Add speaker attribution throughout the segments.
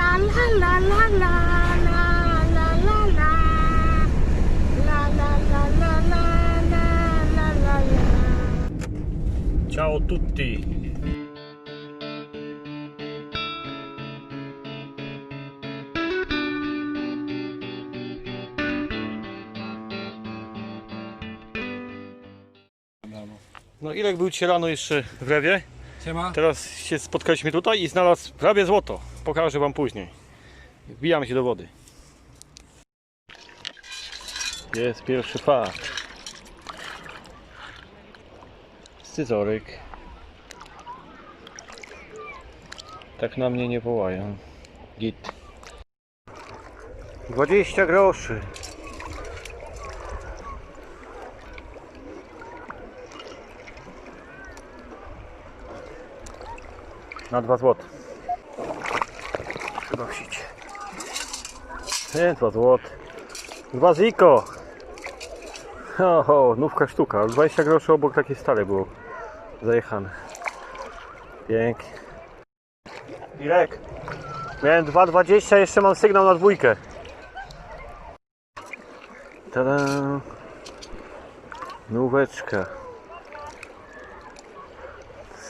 Speaker 1: la la la la la la la la la. La la la la la la la la la.
Speaker 2: Ciao tutti. No Irek był dzisiaj rano jeszcze w Rewie.
Speaker 3: Siema.
Speaker 2: Teraz się spotkaliśmy tutaj i znalazł prawie złoto. Pokażę wam później. Wbijamy się do wody. Jest pierwszy fakt. Scyzoryk. Tak na mnie nie wołają. Git. 20 groszy. Na 2 zł. Przynosić. Nie, 2 zł. 2 ziko. Oho, nówka sztuka. 20 groszy obok takie stare było. Zajechane. Pięknie. Irek. Miałem 2,20, jeszcze mam sygnał na dwójkę. Tada. Nóweczka.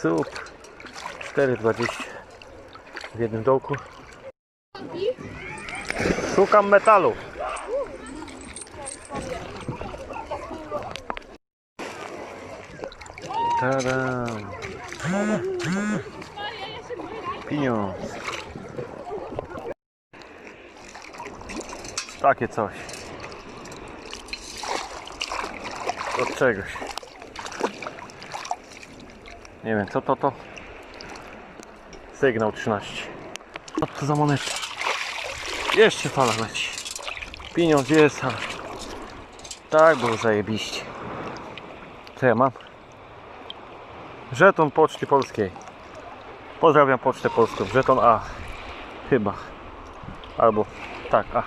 Speaker 2: Super. 4,20 w jednym dołku. Szukam metalu. Tada. Pieniądz. Takie coś. Od czegoś. Nie wiem co to to. Sygnał 13. Co to za moneta? Jeszcze fala leci. Pieniądz jest. Tak było zajebiście. Co ja mam? Żeton Poczty Polskiej. Pozdrawiam Pocztę Polską. Żeton A. Chyba. Albo tak, A.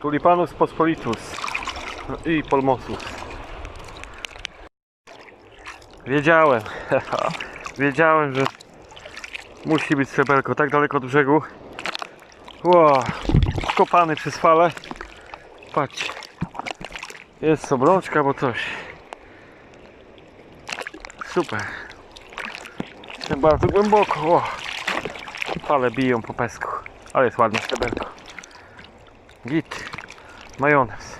Speaker 2: Tulipanus Pospolitus i Polmosus. Wiedziałem. Wiedziałem, że musi być sreberko tak daleko od brzegu. Ło, kopany przez falę. Patrzcie. Jest obrączka, bo coś. Super. Jestem bardzo głęboko. O. Fale biją po pesku. Ale jest ładne sreberko. Git. Majonez.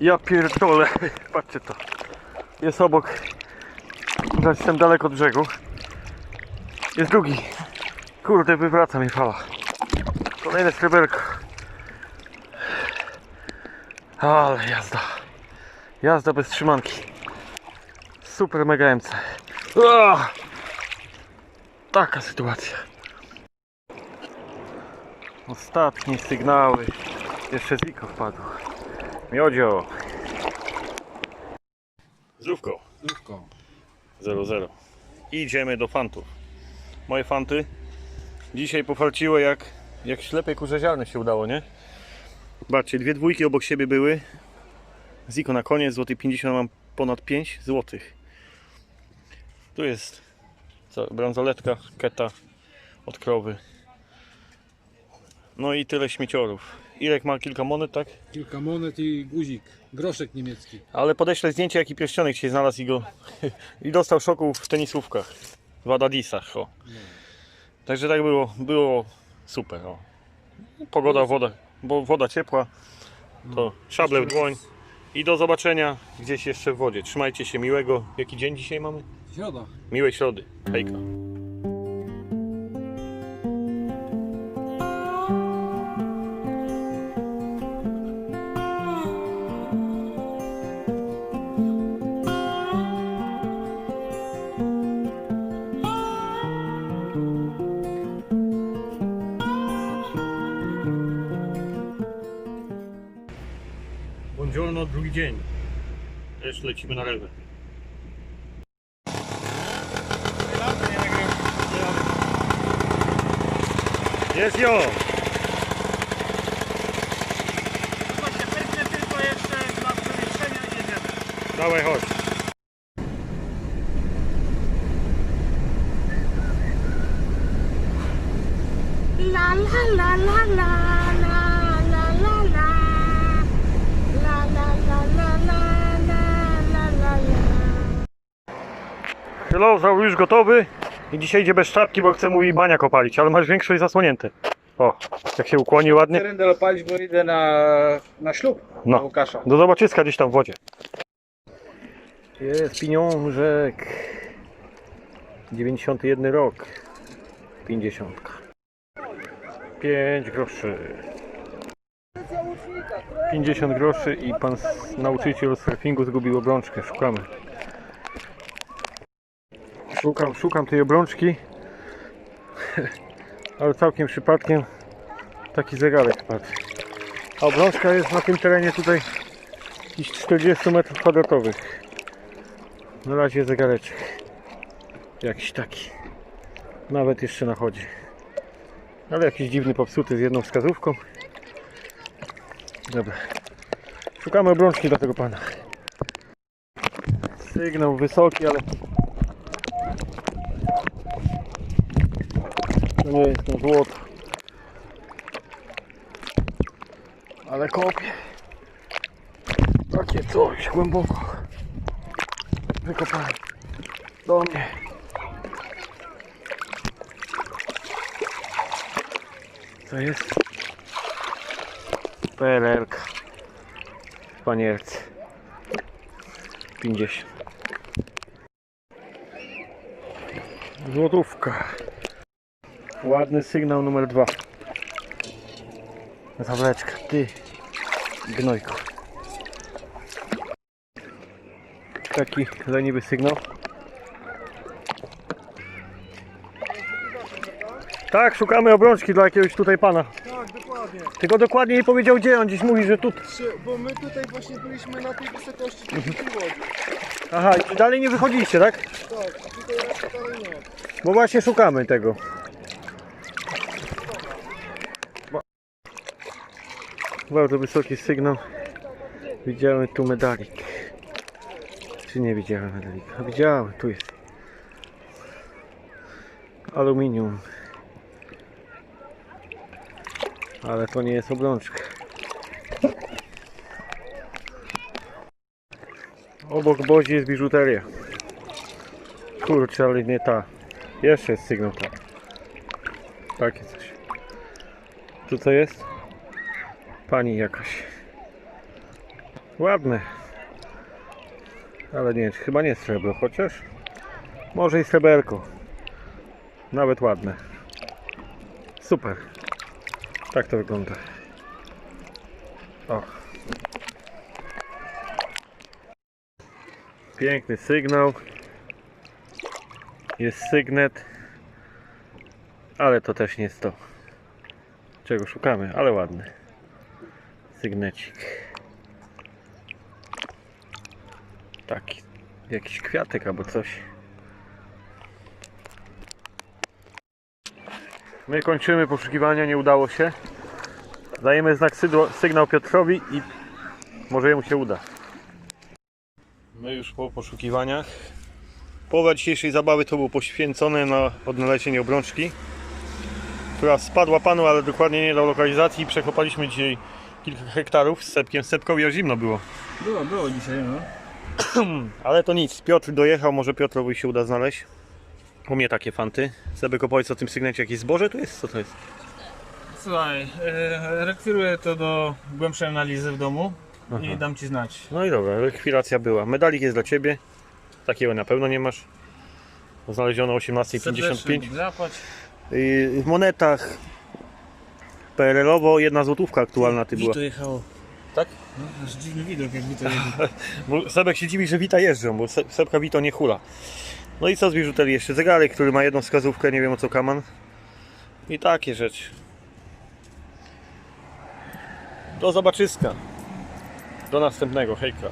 Speaker 2: Ja pierdolę. Patrzcie to. Jest obok. Znaczy jestem daleko od brzegu. Jest drugi. Kurde, wywraca mi fala. Kolejne sreberko. Ale jazda. Jazda bez trzymanki. Super mega MC. Uah! Taka sytuacja. Ostatnie sygnały. Jeszcze Ziko wpadł. Miodzio. Zdrówko.
Speaker 3: Zdrówko.
Speaker 2: 0-0. I idziemy do fantów. Moje fanty dzisiaj pofalciło jak, jak ślepej kurze ziarny się udało, nie? Zobaczcie, dwie dwójki obok siebie były. Ziko na koniec, złoty 50 mam ponad 5 złotych. Tu jest co, bransoletka, keta od krowy. No i tyle śmieciorów. Irek ma kilka monet, tak?
Speaker 3: Kilka monet i guzik. Groszek niemiecki.
Speaker 2: Ale podeślę zdjęcie jaki pierścionek się znalazł i go i dostał szoku w tenisówkach. W Adadisach, o. Także tak było, było super, o. Pogoda, woda, bo woda ciepła, to szable w dłoń i do zobaczenia gdzieś jeszcze w wodzie. Trzymajcie się miłego. Jaki dzień dzisiaj mamy?
Speaker 3: Środa.
Speaker 2: Miłej środy. Hejka. dzień. Też lecimy na rewę. Jest ją!
Speaker 1: tylko jeszcze dla przewieszenia i jedziemy.
Speaker 2: Dawaj, chodź.
Speaker 1: La la la la la.
Speaker 2: Filozof już gotowy i dzisiaj idzie bez czapki, bo chce mój baniak opalić, ale masz większość zasłonięte. O, jak się ukłoni ładnie.
Speaker 3: Teren opalić, bo idę na, na ślub
Speaker 2: No.
Speaker 3: do Łukasza.
Speaker 2: Do zobaczyska gdzieś tam w wodzie. Jest pieniążek. 91 rok. 50. 5 groszy. 50 groszy i pan nauczyciel surfingu zgubił obrączkę. Szukamy. Szukam, szukam tej obrączki. Ale całkiem przypadkiem taki zegarek padł. A obrączka jest na tym terenie tutaj jakichś 40 metrów kwadratowych. Na razie zegareczek. Jakiś taki. Nawet jeszcze na chodzie. Ale jakiś dziwny popsuty z jedną wskazówką. Dobra. Szukamy obrączki dla tego pana. Sygnał wysoki, ale to nie jest to złoto. Ale kopie. Takie coś głęboko. Wykopałem. Do mnie. Co jest? PLL. Panierce. 50. Złotówka. Ładny sygnał numer dwa. Zawleczka. Ty. Gnojko. Taki leniwy sygnał. Tak, szukamy obrączki dla jakiegoś tutaj pana.
Speaker 4: Tak, dokładnie.
Speaker 2: Tylko dokładnie nie powiedział gdzie on dziś mówi, że tu.
Speaker 4: Bo my tutaj właśnie byliśmy na tej wysokości, łodzi.
Speaker 2: Aha, i dalej nie wychodziliście, tak?
Speaker 4: Tak, tutaj raczej dalej nie.
Speaker 2: Bo właśnie szukamy tego. Bardzo wysoki sygnał. Widziałem tu medalik. Czy nie widziałem medalika? Widziałem, tu jest. Aluminium. Ale to nie jest obrączka. Obok bozi jest biżuteria. Kurczę, ale nie ta. Jeszcze jest sygnał tak. Takie coś. Tu co jest? Pani jakaś. Ładne. Ale nie, chyba nie srebro, chociaż może i sreberko. Nawet ładne. Super. Tak to wygląda. O. Piękny sygnał. Jest sygnet. Ale to też nie jest to. Czego szukamy, ale ładny. Sygnecik. Taki. Jakiś kwiatek albo coś. My kończymy poszukiwania, nie udało się. Dajemy znak sydło, sygnał Piotrowi i może mu się uda. My już po poszukiwaniach. Połowa dzisiejszej zabawy to było poświęcone na odnalezienie obrączki, która spadła panu, ale dokładnie nie dał lokalizacji. Przekopaliśmy dzisiaj kilka hektarów z sepkiem. Sepkowi aż zimno było.
Speaker 3: Było, było dzisiaj, no.
Speaker 2: Ale to nic, Piotr dojechał, może Piotrowi się uda znaleźć. U mnie takie fanty. Sebek opowiedz o tym sygnecie, jakieś zboże tu jest? Co to jest?
Speaker 5: Słuchaj, e, rekwiruję to do głębszej analizy w domu i dam ci znać.
Speaker 2: No i dobra, rekwiracja była. Medalik jest dla Ciebie. Takiego na pewno nie masz. Znaleziono 18,55.
Speaker 5: Zapłać.
Speaker 2: Yy, W monetach PRL-owo jedna złotówka aktualna ty była.
Speaker 5: Wito jechało.
Speaker 2: Tak?
Speaker 5: No, aż dziwny widok jak Wito jedzie.
Speaker 2: Bo Sebek się dziwi, że Wita jeżdżą, bo Se- Sebka Wito nie hula. No i co z biżuterii jeszcze? Zegarek, który ma jedną wskazówkę, nie wiem o co kaman. I takie rzeczy. Do zobaczyska. Do następnego, hejka.